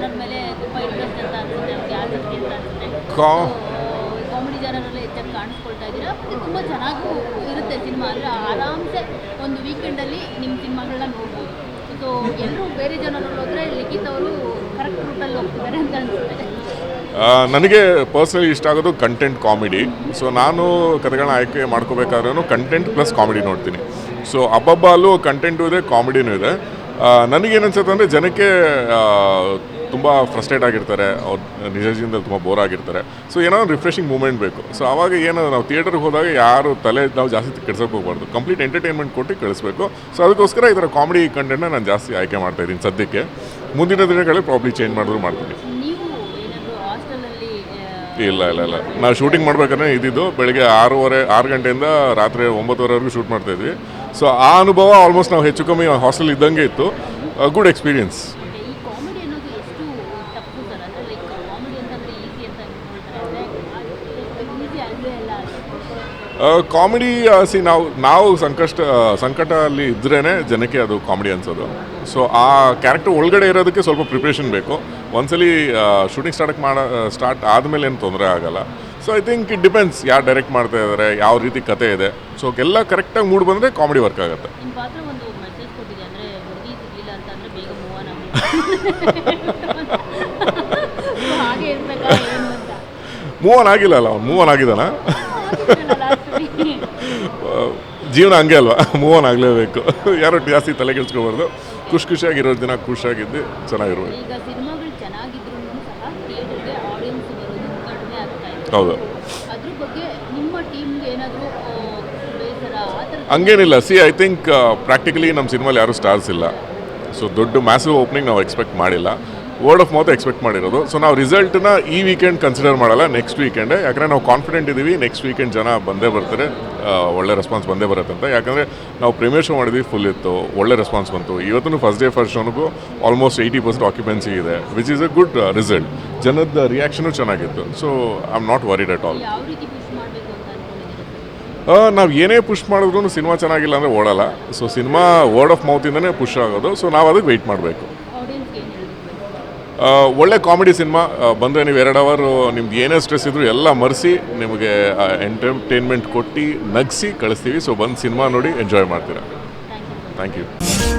Genre ಮೇಲೆ ತುಂಬ interest ಅಂತ ಅನ್ಸುತ್ತೆ ಅವ್ರಿಗೆ ಆಸಕ್ತಿ ಅಂತ ಅನ್ಸುತ್ತೆ. ಕಾ ಕಾಮಿಡಿ ಜಾನರಲ್ಲೇ ಹೆಚ್ಚಾಗಿ ಕಾಣಿಸ್ಕೊಳ್ತಾ ಇದ್ದೀರಾ? ಮತ್ತು ತುಂಬ ಚೆನ್ನಾಗೂ ಇರುತ್ತೆ ಸಿನಿಮಾ ಅಂದರೆ ಆರಾಮ್ಸೆ ಒಂದು ವೀಕೆಂಡಲ್ಲಿ ನಿಮ್ಮ ಸಿನಿಮಾಗಳನ್ನ ನೋಡ್ಬೋದು. ಸೊ ಎಲ್ಲರೂ ಬೇರೆ ಜನರಲ್ಲಿ ಹೋದರೆ ಲಿಖಿತ್ ಅವರು ಕರೆಕ್ಟ್ ರೂಟಲ್ಲಿ ಹೋಗ್ತಿದ್ದಾರೆ ಅಂತ ಅನ್ಸುತ್ತೆ. ನನಗೆ ಪರ್ಸ್ನಲಿ ಇಷ್ಟ ಆಗೋದು ಕಂಟೆಂಟ್ ಕಾಮಿಡಿ ಸೊ ನಾನು ಕಥೆಗಳನ್ನ ಆಯ್ಕೆ ಮಾಡ್ಕೋಬೇಕಾದ್ರೂ ಕಂಟೆಂಟ್ ಪ್ಲಸ್ ಕಾಮಿಡಿ ನೋಡ್ತೀನಿ. ಸೊ ಅಬ್ಬಬ್ಬ ಅಲ್ಲೂ ಕಂಟೆಂಟು ಇದೆ ಕಾಮಿಡಿನೂ ಇದೆ. ನನಗೇನು ಅನ್ಸುತ್ತೆ ಅಂದರೆ ಜನಕ್ಕೆ ತುಂಬ ಫ್ರಸ್ಟ್ರೇಟ್ ಆಗಿರ್ತಾರೆ. ಅವ್ರು ನಿಜ ಜೀವನದಲ್ಲಿ ತುಂಬ ಬೋರ್ ಆಗಿರ್ತಾರೆ. ಸೊ ಏನೋ ಒಂದು ರಿಫ್ರೆಶಿಂಗ್ ಮೂಮೆಂಟ್ ಬೇಕು. ಸೊ ಅವಾಗ ಏನು ನಾವು ಥಿಯೇಟರ್ಗೆ ಹೋದಾಗ ಯಾರು ತಲೆ ನಾವು ಜಾಸ್ತಿ ಕೆಡ್ಸೋಕೆ ಹೋಗ್ಬಾರ್ದು. ಕಂಪ್ಲೀಟ್ ಎಂಟರ್ಟೈನ್ಮೆಂಟ್ ಕೊಟ್ಟು ಕಳಿಸ್ಬೇಕು ಸೊ ಅದಕ್ಕೋಸ್ಕರ ಈ ಥರ ಕಾಮಿಡಿ ಕಂಟೆಂಟ್ನ ನಾನು ಜಾಸ್ತಿ ಆಯ್ಕೆ ಮಾಡ್ತಾ ಇದ್ದೀನಿ ಸದ್ಯಕ್ಕೆ. ಮುಂದಿನ ದಿನಗಳಲ್ಲಿ ಪ್ರಾಬ್ಲಿ ಚೇಂಜ್ ಮಾಡಿದ್ರು ಮಾಡ್ತೀನಿ. ಇಲ್ಲ ಇಲ್ಲ ಇಲ್ಲ. ನಾವು ಶೂಟಿಂಗ್ ಮಾಡ್ಬೇಕಾದ್ರೆ ಇದ್ದಿದ್ದು ಬೆಳಿಗ್ಗೆ ಆರೂವರೆ ಆರು ಗಂಟೆಯಿಂದ ರಾತ್ರಿ ಒಂಬತ್ತುವರೆವರೆಗೂ ಶೂಟ್ ಮಾಡ್ತಾ ಇದ್ವಿ. ಸೊ ಆ ಅನುಭವ ಆಲ್ಮೋಸ್ಟ್ ನಾವು ಹೆಚ್ಚು ಕಮ್ಮಿ ಹಾಸ್ಟೆಲ್ ಇದ್ದಂಗೆ ಇತ್ತು. ಗುಡ್ ಎಕ್ಸ್ಪೀರಿಯನ್ಸ್ ಈ ಕಾಮಿಡಿ ಅನ್ನೋದು ಎಷ್ಟು ತಪ್ಪು ಸರ್ ಅಂದರೆ ಲೈಕ್ ಕಾಮಿಡಿ ಅಂತಂದರೆ ಈಸಿ ಅಂತ ಅನ್ಕೊಳ್ತಾರೆ ಅಂದರೆ ಈಸಿ ಅಲ್ಲವೇ ಅಲ್ಲ ಅದು ಕಾಮಿಡಿ ಸಿ ನಾವು ನಾವು ಸಂಕಷ್ಟ ಸಂಕಟ ಅಲ್ಲಿ ಇದ್ರೇ ಜನಕ್ಕೆ ಅದು ಕಾಮಿಡಿ ಅನ್ಸೋದು. ಸೊ ಆ ಕ್ಯಾರೆಕ್ಟರ್ ಒಳಗಡೆ ಇರೋದಕ್ಕೆ ಸ್ವಲ್ಪ ಪ್ರಿಪ್ರೇಷನ್ ಬೇಕು. ಒಂದ್ಸಲಿ ಶೂಟಿಂಗ್ ಸ್ಟಾರ್ಟ್ ಮಾಡ ಸ್ಟಾರ್ಟ್ ಆದಮೇಲೆ ಏನು ತೊಂದರೆ ಆಗಲ್ಲ. So I think it depends ಯಾರು ಡೈರೆಕ್ಟ್ ಮಾಡ್ತಾ ಇದ್ದಾರೆ ಯಾವ ರೀತಿ ಕತೆ ಇದೆ. ಸೊ ಎಲ್ಲ ಕರೆಕ್ಟಾಗಿ ಮೂಡ್ ಬಂದರೆ ಕಾಮಿಡಿ ವರ್ಕ್ ಆಗುತ್ತೆ ನಿಮ್ಮ ಪಾತ್ರ ಒಂದು ಮೆಸೇಜ್ ಕೊಟ್ಟಿದೆ ಅಂದರೆ ಹುಡುಗಿ ಸಿಗಲಿಲ್ಲ ಅಂತಂದರೆ ಬೇಗ ಮೂವ್ ಆನ್ ಹಾಗೆ ಇರ್ಬೇಕಾ ಏನು ಅಂತ ಮೂವ್ ಆನ್ ಆಗಿಲ್ಲ ಅಲ್ಲ ಅವ್ನು ಮೂವ್ ಆನ್ ಆಗಿದ್ದಾನ? ಜೀವನ ಹಂಗೆ ಅಲ್ವಾ? ಮೂವ್ ಆನ್ ಆಗಲೇಬೇಕು. ಯಾರು ಜಾಸ್ತಿ ತಲೆ ಕೆಡ್ಸ್ಕೊಬಾರ್ದು. ಖುಷಿ ಖುಷಿಯಾಗಿರೋ ದಿನ ಖುಷಿಯಾಗಿದ್ದು ಚೆನ್ನಾಗಿರ್ಬೇಕು. ಆಗ್ತಾ ಹೌದು. ಹಂಗೇನಿಲ್ಲ. ಸಿ ಐ ಥಿಂಕ್ ಪ್ರಾಕ್ಟಿಕಲಿ ನಮ್ಮ ಸಿನಿಮಾಲಿ ಯಾರೂ ಸ್ಟಾರ್ಸ್ ಇಲ್ಲ. ಸೊ ದೊಡ್ಡ ಮ್ಯಾಸಿವ್ ಓಪನಿಂಗ್ ನಾವು ಎಕ್ಸ್ಪೆಕ್ಟ್ ಮಾಡಿಲ್ಲ. ವರ್ಡ್ ಆಫ್ ಮೌತ್ ಎಕ್ಸ್ಪೆಕ್ಟ್ ಮಾಡಿರೋದು. ಸೊ ನಾವು ರಿಸಲ್ಟ್ನ ಈ ವೀಕೆಂಡ್ ಕನ್ಸಿಡರ್ ಮಾಡಲ್ಲ ನೆಕ್ಸ್ಟ್ ವೀಕೆಂಡ್ ಯಾಕಂದರೆ ನಾವು ಕಾನ್ಫಿಡೆಂಟ್ ಇದ್ದೀವಿ ನೆಕ್ಸ್ಟ್ ವೀಕೆಂಡ್ ಜನ ಬಂದೇ ಬರ್ತಾರೆ. ಒಳ್ಳೆ ರೆಸ್ಪಾನ್ಸ್ ಬಂದೇ ಬರುತ್ತೆ ಅಂತ. ಯಾಕಂದರೆ ನಾವು ಪ್ರೀಮಿಯರ್ ಶೋ ಮಾಡಿದ್ವಿ ಫುಲ್ ಇತ್ತು ಒಳ್ಳೆ ರೆಸ್ಪಾನ್ಸ್ ಬಂತು. ಇವತ್ತು ಫಸ್ಟ್ ಡೇ ಫಸ್ಟ್ ಶೋನಿಗೂ ಆಲ್ಮೋಸ್ಟ್ ಏಯ್ಟಿ ಪರ್ಸೆಂಟ್ ಆಕ್ಯುಪೆನ್ಸಿ ಇದೆ which is a good result ಜನದ ರಿಯಾಕ್ಷನು ಚೆನ್ನಾಗಿತ್ತು. So I am not worried at all ನಾವು ಏನೇ ಪುಷ್ ಮಾಡಿದ್ರು ಸಿನಿಮಾ ಚೆನ್ನಾಗಿಲ್ಲ ಅಂದರೆ ಓಡಲ್ಲ. ಸೊ ಸಿನಿಮಾ ವರ್ಡ್ ಆಫ್ ಮೌತಿಂದನೇ ಪುಷ್ ಆಗೋದು. ಸೊ ನಾವು ಅದಕ್ಕೆ ವೆಯ್ಟ್ ಮಾಡಬೇಕು. ಒಳ್ಳೆ ಕಾಮಿಡಿ ಸಿನಿಮಾ ಬಂದರೆ ನೀವು ಎರಡು ಅವರ್ ನಿಮ್ಗೆ ಏನೇ ಸ್ಟ್ರೆಸ್ ಇದ್ದರೂ ಎಲ್ಲ ಮರೆಸಿ ನಿಮಗೆ ಎಂಟರ್ಟೈನ್ಮೆಂಟ್ ಕೊಟ್ಟು ನಗಿಸಿ ಕಳಿಸ್ತೀವಿ. ಸೊ ಬಂದು ಸಿನಿಮಾ ನೋಡಿ ಎಂಜಾಯ್ ಮಾಡ್ತೀರಾ. Thank you thank you